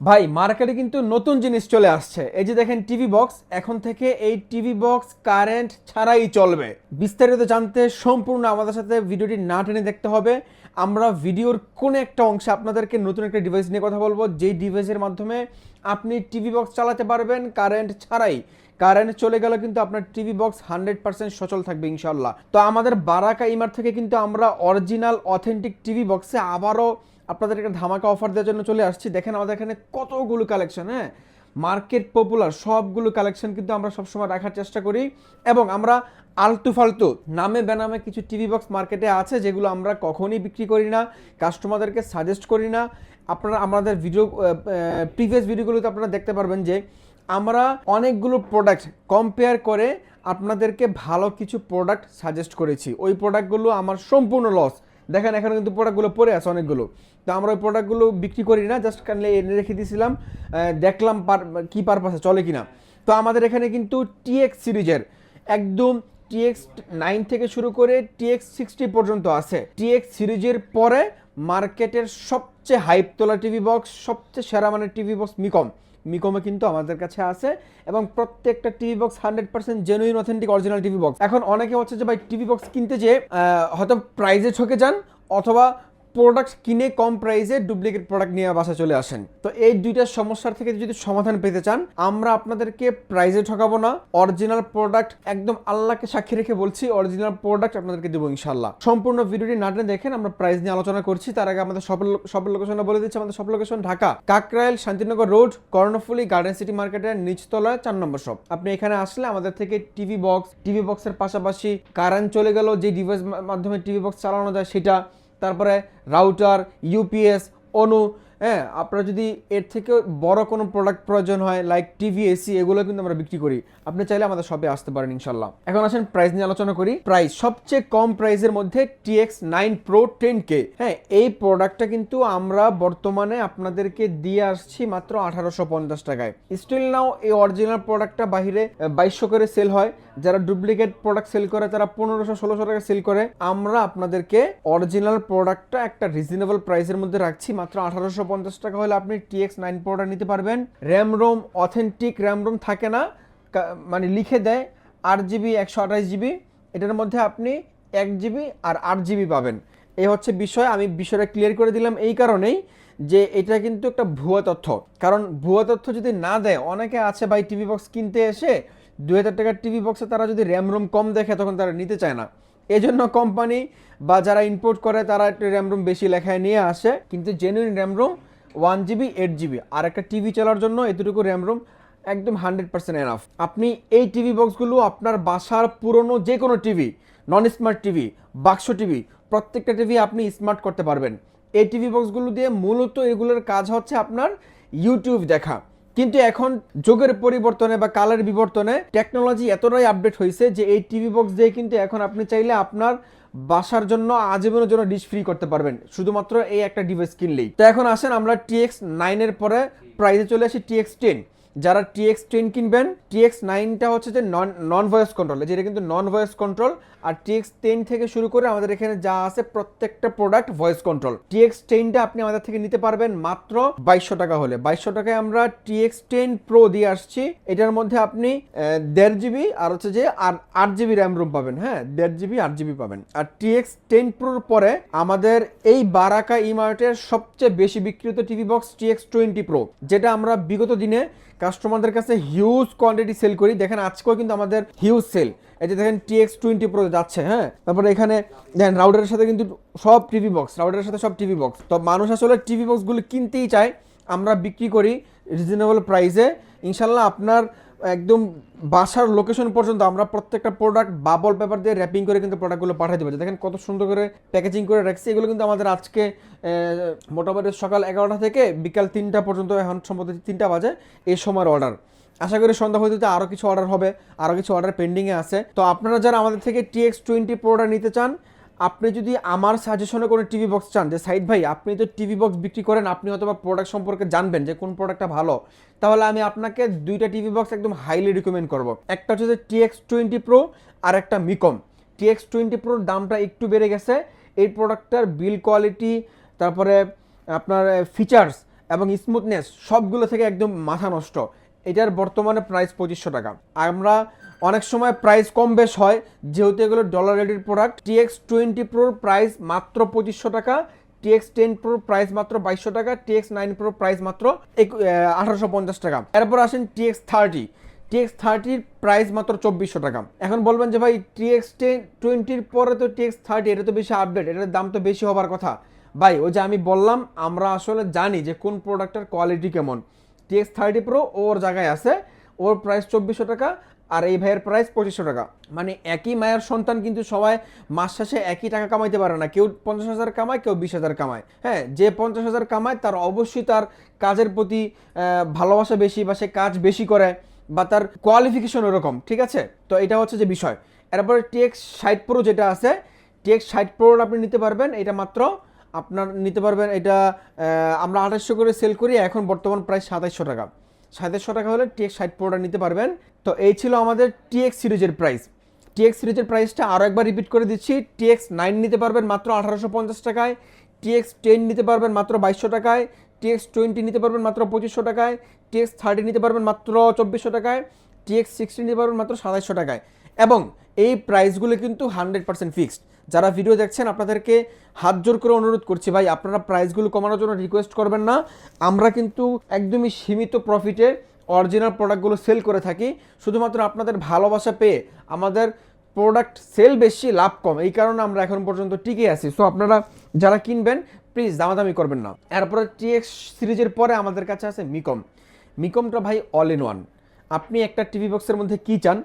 ভাই, মার্কেটে কিন্তু নতুন জিনিস চলে আসছে। এই যে দেখেন টিভি বক্স, এখন থেকে এই টিভি বক্স কারেন্ট ছাড়াই চলবে। বিস্তারিত জানতে সম্পূর্ণ আমাদের সাথে ভিডিওটি না টেনে দেখতে হবে। আমরা ভিডিওর কোন একটা অংশে আপনাদেরকে নতুন একটা ডিভাইস নিয়ে কথা বলব, যেই ডিভাইসের মাধ্যমে আপনি টিভি বক্স চালাতে পারবেন কারেন্ট ছাড়াই। কারেন্ট চলে গেলে কিন্তু আপনার টিভি বক্স হান্ড্রেড পার্সেন্ট সচল থাকবে ইনশাল্লাহ তো আমাদের বারাকা ইমার থেকে কিন্তু আমরা অরিজিনাল, অথেন্টিক টিভি বক্সে আবারও আপনাদেরকে ধামাকা অফার দেওয়ার জন্য চলে আসছি। দেখেন আমাদের এখানে কতগুলো কালেকশন হ্যাঁ? মার্কেট পপুলার সবগুলো কালেকশন কিন্তু আমরা সবসময় রাখার চেষ্টা করি। এবং আমরা আলতু ফালতু, নামে বেনামে কিছু টিভি বক্স মার্কেটে আছে যেগুলো আমরা কখনই বিক্রি করি না কাস্টমারদেরকে সাজেস্ট করি না। আপনারা আমাদের ভিডিও প্রিভিয়াস ভিডিওগুলোতে আপনারা দেখতে পারবেন যে আমরা অনেকগুলো প্রোডাক্ট কম্পেয়ার করে আপনাদেরকে ভালো কিছু প্রোডাক্ট সাজেস্ট করেছি। ওই প্রোডাক্টগুলো আমার সম্পূর্ণ লস দেখেন এখানে কিন্তু প্রোডাক্টগুলো পড়ে আছে অনেকগুলো। তো আমরা ওই প্রোডাক্টগুলো বিক্রি করি না জাস্ট কানলে এনে রেখে দিয়েছিলাম দেখলাম পার কী পারপাসে চলে কিনা। তো আমাদের এখানে কিন্তু টিএক্স সিরিজের একদম টিএক্স নাইন থেকে শুরু করে টিএক্স সিক্সটি পর্যন্ত আছে। টিএক্স সিরিজের পরে মার্কেটের সবচেয়ে হাইপ তোলা টিভি বক্স সবচেয়ে সেরা মানের টিভি বক্স মিকম মিকমে কিন্তু আমাদের কাছে আছে এবং প্রত্যেকটা TV box hundred percent genuine authentic original TV box এখন অনেকে হচ্ছে যে, ভাই, টিভি বক্স কিনতে যে হয়তো প্রাইজে ঠকে যান অথবা প্রোডাক্ট কিনে কম প্রাইসে ডুপ্লিকেট প্রোডাক্ট নিয়ে বাসা চলে আসেন। তো এই দুইটা সমস্যার থেকে যদি সমাধান পেতে চান, আমরা আপনাদেরকে প্রাইজে ঠকাবো না। অরিজিনাল প্রোডাক্ট একদম আল্লাহকে সাক্ষী রেখে বলছি অরিজিনাল প্রোডাক্ট আপনাদেরকে দেবো ইনশাল্লাহ সম্পূর্ণ ভিডিওটি না টেনে দেখেন, আমরা প্রাইস নিয়ে আলোচনা করছি। তার আগে আমাদের সব সব লোকেশনটা বলে দিচ্ছি। আমাদের সব location Dhaka, Kakrail, Shantinagar road Karnaphuli Garden City মার্কেটের নিচতলায় চার নম্বর শপ আপনি এখানে আসলে আমাদের থেকে টিভি বক্স টিভি বক্সের পাশাপাশি কারেন্ট চলে গেল, যে ডিভাইস মাধ্যমে টিভি বক্স চালানো যায় সেটা তারপরে রাউটার ইউপিএস অনু হ্যাঁ আপনার যদি এর থেকে বড় কোনো প্রোডাক্ট প্রয়োজন হয় লাইক টিভি এসি এগুলো কিন্তু আমরা বিক্রি করি। আপনি চাইলে আমাদের শপে আসতে পারেন ইনশাল্লাহ এখন আসেন প্রাইস নিয়ে আলোচনা করি। প্রাইস সবচেয়ে কম প্রাইসের মধ্যে TX nine pro ten K হ্যাঁ এই প্রোডাক্টটা কিন্তু আমরা বর্তমানে আপনাদেরকে দিয়ে আসছি মাত্র আঠারোশো পঞ্চাশ টাকায়। স্টিল নাও এই অরিজিনাল প্রোডাক্টটা বাহিরে বাইশশো করে সেল হয়। যারা ডুপ্লিকেট প্রোডাক্ট সেল করে, তারা পনেরোশো, ষোলোশো টাকা সেল করে। আমরা আপনাদেরকে অরিজিনাল প্রোডাক্টটা একটা রিজনেবল প্রাইসের মধ্যে রাখছি মাত্র আঠারোশো পঞ্চাশ টাকা হলে আপনি টিএক্স নাইন প্রোটা নিতে পারবেন। RAM ROM authentic RAM ROM থাকে না মানে লিখে দেয়, আট জিবি একশো আঠাশ জিবি এটার মধ্যে আপনি এক জিবি আর আট জিবি পাবেন। এই হচ্ছে বিষয়, আমি বিষয়টা ক্লিয়ার করে দিলাম এই কারণেই যে এটা কিন্তু একটা ভুয়া তথ্য। কারণ ভুয়া তথ্য যদি না দেয়, অনেকে আছে ভাই টিভি বক্স কিনতে এসে দু হাজার টাকার টিভি বক্সে তারা যদি র্যাম রোম কম দেখে, তখন তারা নিতে চায় না। এই জন্য কোম্পানি বা যারা ইম্পোর্ট করে তারা একটু র্যাম রোম বেশি লেখায় নিয়ে আসে। কিন্তু genuine RAM ROM one GB eight GB আর একটা টিভি চলার জন্য এতটুকু র্যাম রোম একদম হান্ড্রেড পার্সেন্ট এনাফ আপনি এই টিভি বক্সগুলো আপনার বাসার পুরনো যে কোনো টিভি নন স্মার্ট টিভি বাক্স টিভি প্রত্যেকটা টিভি আপনি স্মার্ট করতে পারবেন। এই টিভি বক্সগুলো দিয়ে মূলত এগুলোর কাজ হচ্ছে আপনার ইউটিউব দেখা। কিন্তু এখন যুগের পরিবর্তনে বা কালের বিবর্তনে টেকনোলজি এতটাই আপডেট হয়েছে যে এই টিভি বক্স দিয়ে কিন্তু এখন আপনি চাইলে আপনার বাসার জন্য আজীবনের জন্য ডিশ ফ্রি করতে পারবেন। শুধুমাত্র এই একটা ডিভাইস কিনলেই। তো এখন আসেন আমরা টিএক্স নাইনের পরে প্রাইসে চলে আসি টিএক্স টেন যারা টিএক্স টেন কিনবেন টিএক্স নাইনটা হচ্ছে যে নন নন ভয়েস কন্ট্রোল যেটা কিন্তু নন ভয়েস কন্ট্রোল আর টিএক্স টেন থেকে শুরু করে আমাদের এখানে যা আছে প্রত্যেকটা প্রোডাক্ট ভয়েস কন্ট্রোল টিএক্স টেনটা আপনি আমাদের থেকে নিতে পারবেন মাত্র বাইশশো টাকা হলে। বাইশশো টাকায় আমরা টিএক্স টেন প্রো দিয়ে আসছি। এটার মধ্যে আপনি দেড় জিবি আর হচ্ছে যে আর আট জিবি র্যাম রুম পাবেন হ্যাঁ দেড় জিবি আট জিবি পাবেন। আর টিএক্স টেন প্রোর পরে আমাদের এই বারাকা ইমার্টের সবচেয়ে বেশি বিক্রিত TV box TX twenty pro যেটা আমরা বিগত দিনে কাস্টমারদের কাছে হিউজ কোয়ান্টিটি সেল করি। দেখেন, আজকেও কিন্তু আমাদের হিউজ সেল এই যে দেখেন টিএক্স টোয়েন্টি প্রো যাচ্ছে হ্যাঁ? তারপরে এখানে, দেখেন রাউডারের সাথে কিন্তু সব টিভি বক্স রাউডারের সাথে সব টিভি বক্স তো মানুষ আসলে টিভি বক্সগুলো কিনতেই চায়। আমরা বিক্রি করি রিজনেবল প্রাইসে ইনশাল্লাহ আপনার একদম বাসার লোকেশন পর্যন্ত আমরা প্রত্যেকটা প্রোডাক্ট বাবল পেপার দিয়ে র্যাপিং করে কিন্তু প্রোডাক্টগুলো পাঠিয়ে দেবো। দেখেন কত সুন্দর করে প্যাকেজিং করে রাখছি, এগুলো কিন্তু আমাদের আজকে মোটামুটি সকাল এগারোটা থেকে বিকাল তিনটা পর্যন্ত এখন সম্ভবত তিনটা বাজে এই সময়ের অর্ডার আশা করি সন্ধ্যা হইতে আরও কিছু অর্ডার হবে আরও কিছু অর্ডার পেন্ডিংয়ে আছে। তো আপনারা যারা আমাদের থেকে টিএক্স টোয়েন্টি প্রোডাক্ট নিতে চান আপনি যদি আমার সাজেশনে কোনো টিভি বক্স চান, যে সাইড ভাই, আপনি তো টিভি বক্স বিক্রি করেন, আপনি হয়তো বা প্রোডাক্ট সম্পর্কে জানবেন যে কোন প্রোডাক্টটা ভালো। তাহলে আমি আপনাকে দুইটা টিভি বক্স একদম হাইলি রিকমেন্ড করব। একটা হচ্ছে টিএক্স টোয়েন্টি প্রো আর একটা মিকম টিএক্স টোয়েন্টি প্রোর দামটা একটু বেড়ে গেছে। এই প্রোডাক্টটার বিল কোয়ালিটি তারপরে আপনার ফিচার্স এবং স্মুথনেস সবগুলো থেকে একদম মাথা নষ্ট। এটার বর্তমানে প্রাইস পঁচিশশো টাকা। আমরা অনেক সময় প্রাইস কম বেশ হয়। যেহেতু এগুলো ডলার রেডির প্রোডাক্ট টিএক্স টোয়েন্টি প্রোর প্রাইস মাত্র পঁচিশশো টাকা টিএক্স টেন প্রো প্রাইস মাত্র বাইশশো টাকা টিএক্স নাইন প্রো প্রাইস মাত্র আঠারোশো পঞ্চাশ টাকা। এরপর আসেন টিএক্স থার্টি টিএক্স থার্টির প্রাইস মাত্র চব্বিশশো টাকা। এখন বলবেন যে ভাই টিএক্স টেন টোয়েন্টির পরে তো টিএক্স থার্টি এটা তো বেশি আপডেট এটার দাম তো বেশি হবার কথা। ভাই, ওই যে আমি বললাম, আমরা আসলে জানি যে কোন প্রোডাক্টের কোয়ালিটি কেমন। টিএক্স থার্টি প্রো ওর জায়গায় আছে, ওর প্রাইস চব্বিশশো টাকা আর এই ভাইয়ের প্রাইস পঁচিশশো টাকা। মানে একই মায়ের সন্তান কিন্তু সবাই মাস শেষে একই টাকা কামাইতে পারে না। কেউ পঞ্চাশ হাজার কামায়, কেউ বিশ হাজার কামায়। হ্যাঁ যে পঞ্চাশ হাজার কামায়, তার অবশ্যই তার কাজের প্রতি ভালোবাসা বেশি বা সে কাজ বেশি করে বা তার কোয়ালিফিকেশন ওরকম, ঠিক আছে? তো এটা হচ্ছে যে বিষয়। এরপরে টিএক্স ষাট প্রো যেটা আছে টিএক্স ষাট প্রো আপনি নিতে পারবেন। এটা মাত্র আপনার নিতে পারবেন। এটা আমরা আঠাশশো করে সেল করি, এখন বর্তমান প্রায় সাতাইশশো টাকা। সাতাইশশো টাকা হলে টিএক্স ষাট প্রোটা নিতে পারবেন। তো এই ছিল আমাদের টিএক্স সিরিজের প্রাইস টিএক্স সিরিজের প্রাইসটা আরও একবার রিপিট করে দিচ্ছি। টিএক্স নাইন নিতে পারবেন মাত্র আঠারোশো পঞ্চাশ টাকায়। টিএক্স টেন নিতে পারবেন মাত্র বাইশশো টাকায়। টিএক্স টোয়েন্টি নিতে পারবেন মাত্র পঁচিশশো টাকায়। টিএক্স থার্টি নিতে পারবেন মাত্র চব্বিশশো টাকায়। টিএক্স সিক্সটি নিতে পারবেন মাত্র সাতাইশশো টাকায়। এবং এই প্রাইসগুলো কিন্তু হান্ড্রেড পার্সেন্ট ফিক্সড যারা ভিডিও দেখছেন, আপনাদেরকে হাত জোর করে অনুরোধ করছি, ভাই, আপনারা প্রাইসগুলো কমানোর জন্য রিকোয়েস্ট করবেন না। আমরা কিন্তু একদমই সীমিত প্রফিটে অরিজিনাল প্রোডাক্টগুলো সেল করে থাকি। শুধুমাত্র আপনাদের ভালোবাসা পেয়ে আমাদের প্রোডাক্ট সেল বেশি, লাভ কম। এই কারণে আমরা এখন পর্যন্ত টিকে আছি। সো আপনারা যারা কিনবেন প্লিজ দামাদামি করবেন না। এরপরে টিএক্স সিরিজের পরে আমাদের কাছে আছে মিকম মিকমটা ভাই অল ইন ওয়ান আপনি একটা টিভি বক্সের মধ্যে কী চান?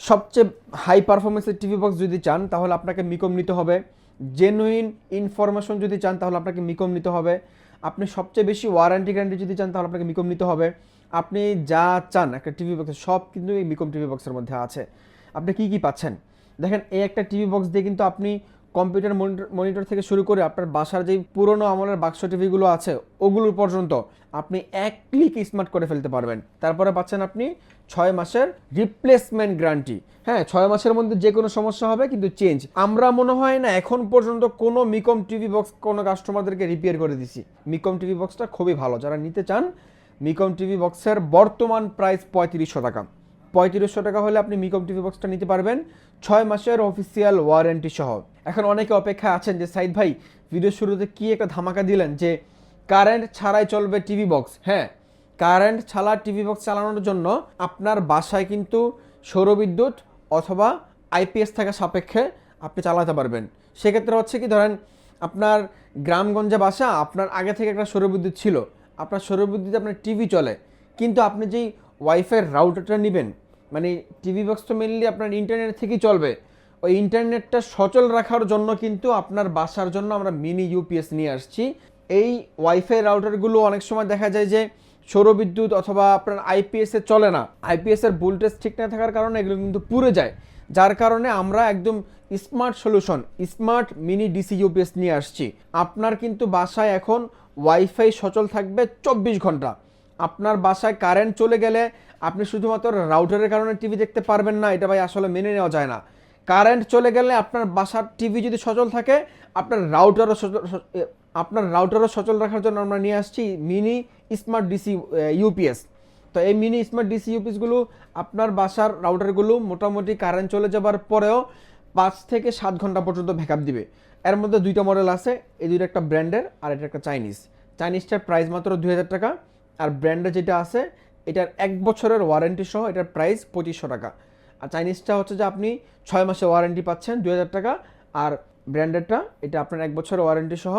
সবচেয়ে হাই পারফরমেন্সের টিভি বক্স যদি চান, তাহলে আপনাকে মিকম নিতে হবে। জেনুইন ইনফরমেশন যদি চান, তাহলে আপনাকে মিকম নিতে হবে। আপনি সবচেয়ে বেশি ওয়ারেন্টি গ্যারান্টি যদি চান, তাহলে আপনাকে মিকম নিতে হবে। আপনি যা চান একটা টিভি বক্সে সব কিন্তু এই মিকম টিভি বক্সের মধ্যে আছে। আপনি কি কি পাচ্ছেন? দেখেন, এই একটা টিভি বক্স দিয়ে কিন্তু আপনি কম্পিউটার মনিটর থেকে শুরু করে আপনার বাসার যেই পুরনো আমলের বাক্স, টিভিগুলো আছে, ওগুলো পর্যন্ত আপনি এক ক্লিক স্মার্ট করে ফেলতে পারবেন। তারপরে পাচ্ছেন আপনি ছয় মাসের রিপ্লেসমেন্ট গ্যারান্টি হ্যাঁ ছয় মাসের মধ্যে যে কোনো সমস্যা হবে, কিন্তু চেঞ্জ আমরা মনে হয় না, এখন পর্যন্ত কোনো মিকম টিভি বক্স কোনো কাস্টমারদেরকে রিপেয়ার করে দিছি। মিকম টিভি বক্সটা খুবই ভালো। যারা নিতে চান মিকম টিভি বক্সের বর্তমান প্রাইস পঁয়ত্রিশশো টাকা। পঁয়ত্রিশশো টাকা হলে আপনি মিকম টিভি বক্সটা নিতে পারবেন। ছয় মাসের অফিসিয়াল ওয়ারেন্টি সহ। এখন অনেকে অপেক্ষা আছেন যে, সাইদ ভাই ভিডিও শুরুতে কি একটা ধামাকা দিলেন যে কারেন্ট ছাড়াই চলবে টিভি বক্স হ্যাঁ কারেন্ট ছাড়া টিভি বক্স চালানোর জন্য আপনার বাসায় কিন্তু সৌরবিদ্যুৎ অথবা আইপিএস থাকা সাপেক্ষে আপনি চালাতে পারবেন। সেক্ষেত্রে হচ্ছে কি, ধরেন আপনার গ্রামগঞ্জে বাসা, আপনার আগে থেকে একটা সৌরবিদ্যুৎ ছিল। আপনার সৌরবিদ্যুৎ আপনার টিভি চলে। কিন্তু আপনি যেই ওয়াইফাইয়ের রাউটারটা নেবেন মানে টিভি বক্স তো মেনলি আপনার ইন্টারনেট থেকেই চলবে। ওই ইন্টারনেটটা সচল রাখার জন্য কিন্তু আপনার বাসার জন্য আমরা মিনি ইউপিএস নিয়ে আসছি। এই ওয়াইফাই রাউটারগুলো অনেক সময় দেখা যায় যে সৌরবিদ্যুৎ অথবা আপনার আইপিএস চলে না। আইপিএস এর ভোল্টেজ ঠিক না থাকার কারণে এগুলো কিন্তু পুড়ে যায়। যার কারণে আমরা একদম smart solution smart mini DC UPS নিয়ে আসছি। আপনার কিন্তু বাসায় এখন ওয়াইফাই সচল থাকবে চব্বিশ ঘণ্টা। আপনার বাসায় কারেন্ট চলে গেলে আপনি শুধুমাত্র রাউটারের কারণে টিভি দেখতে পারবেন না, এটা ভাই আসলে মেনে নেওয়া যায় না। কারেন্ট চলে গেলে আপনার বাসার টিভি যদি সচল থাকে, আপনার রাউটারও সচল আপনার রাউটারও সচল রাখার জন্য আমরা নিয়ে আসছি মিনি স্মার্ট ডিসি ইউপিএস তো এই মিনি স্মার্ট ডিসি ইউপিএসগুলো আপনার বাসার রাউটারগুলো মোটামুটি কারেন্ট চলে যাবার পরেও পাঁচ থেকে সাত ঘণ্টা পর্যন্ত ব্যাকআপ দিবে। এর মধ্যে দুইটা মডেল আছে, এই দুইটা একটা ব্র্যান্ডের আর এটা একটা চাইনিজ চাইনিজটার প্রাইস মাত্র দুই হাজার টাকা। আর ব্র্যান্ডে যেটা আছে, এটার এক বছরের ওয়ারেন্টি সহ এটার প্রাইস পঁচিশশো টাকা। আর চাইনিজটা হচ্ছে যে আপনি ছয় মাসে ওয়ারেন্টি পাচ্ছেন দুই হাজার টাকা, আর ব্র্যান্ডেডটা এটা আপনার এক বছরের ওয়ারেন্টি সহ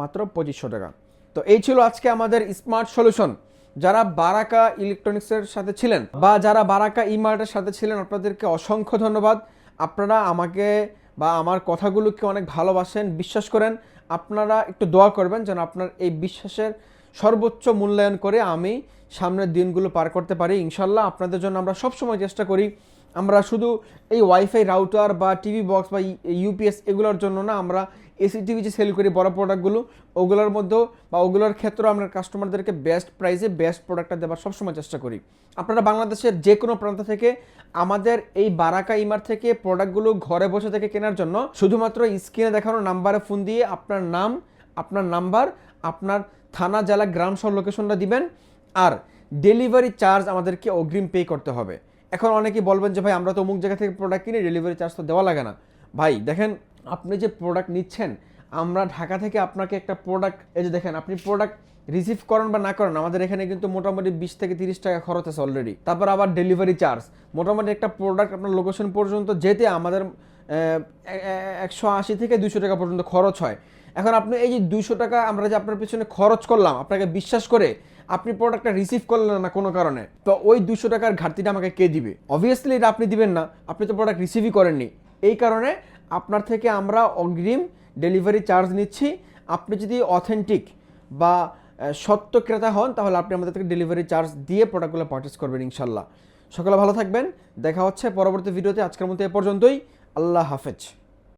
মাত্র পঁচিশশো টাকা। তো এই ছিল আজকে আমাদের স্মার্ট সলিউশন যারা বারাকা ইলেকট্রনিক্সের সাথে ছিলেন বা যারা বারাকা ইমার্টের সাথে ছিলেন, আপনাদেরকে অসংখ্য ধন্যবাদ। আপনারা আমাকে বা আমার কথাগুলোকে অনেক ভালোবাসেন, বিশ্বাস করেন। আপনারা একটু দোয়া করবেন যেন আপনার এই বিশ্বাসের সর্বোচ্চ মূল্যায়ন করে আমি সামনের দিনগুলো পার করতে পারি। ইনশাল্লাহ আপনাদের জন্য আমরা সবসময় চেষ্টা করি। আমরা শুধু এই ওয়াইফাই রাউটার বা টিভি বক্স বা ইউপিএস এগুলোর জন্য না, আমরা এসি টিভি যে সেল করি বড় প্রোডাক্টগুলো ওগুলোর মধ্যেও বা ওগুলোর ক্ষেত্রেও আমরা কাস্টমারদেরকে বেস্ট প্রাইসে বেস্ট প্রোডাক্টটা দেওয়ার সবসময় চেষ্টা করি। আপনারা বাংলাদেশের যে কোনো প্রান্ত থেকে আমাদের এই বারাকা ইমার থেকে প্রোডাক্টগুলো ঘরে বসে থেকে কেনার জন্য শুধুমাত্র স্ক্রিনে দেখানো নাম্বারে ফোন দিয়ে আপনার নাম, আপনার নাম্বার আপনার থানা, জেলা, গ্রাম সহ লোকেশনটা দিবেন আর ডেলিভারি চার্জ আমাদেরকে অগ্রিম পে করতে হবে। এখন অনেকেই বলবেন যে, ভাই, আমরা তো অমুক জায়গা থেকে প্রোডাক্ট কিনি ডেলিভারি চার্জ তো দেওয়া লাগে না। ভাই, দেখেন, আপনি যে প্রোডাক্ট নিচ্ছেন, আমরা ঢাকা থেকে আপনাকে একটা প্রোডাক্ট এই যে দেখেন, আপনি প্রোডাক্ট রিসিভ করেন বা না করেন, আমাদের এখানে কিন্তু মোটামুটি বিশ থেকে তিরিশ টাকা খরচ আছে অলরেডি তারপর আবার ডেলিভারি চার্জ মোটামুটি একটা প্রোডাক্ট আপনার লোকেশন পর্যন্ত যেতে আমাদের একশো আশি থেকে দুশো টাকা পর্যন্ত খরচ হয়। এখন আপনি এই যে দুইশো টাকা আমরা যে আপনার পিছনে খরচ করলাম, আপনাকে বিশ্বাস করে আপনি প্রোডাক্টটা রিসিভ করলেন না কোনো কারণে, তো ওই দুশো টাকার ঘাটতিটা আমাকে কে দিবে? অবভিয়াসলি এটা আপনি দিবেন না, আপনি তো প্রোডাক্ট রিসিভই করেননি। এই কারণে আপনার থেকে আমরা অগ্রিম ডেলিভারি চার্জ নিচ্ছি। আপনি যদি অথেন্টিক বা সত্য ক্রেতা হন, তাহলে আপনি আমাদের থেকে ডেলিভারি চার্জ দিয়ে প্রোডাক্টগুলো পারচেস করবেন ইনশাল্লাহ। সকালে ভালো থাকবেন, দেখা হচ্ছে পরবর্তী ভিডিওতে আজকের মতো এ পর্যন্তই। আল্লাহ হাফেজ।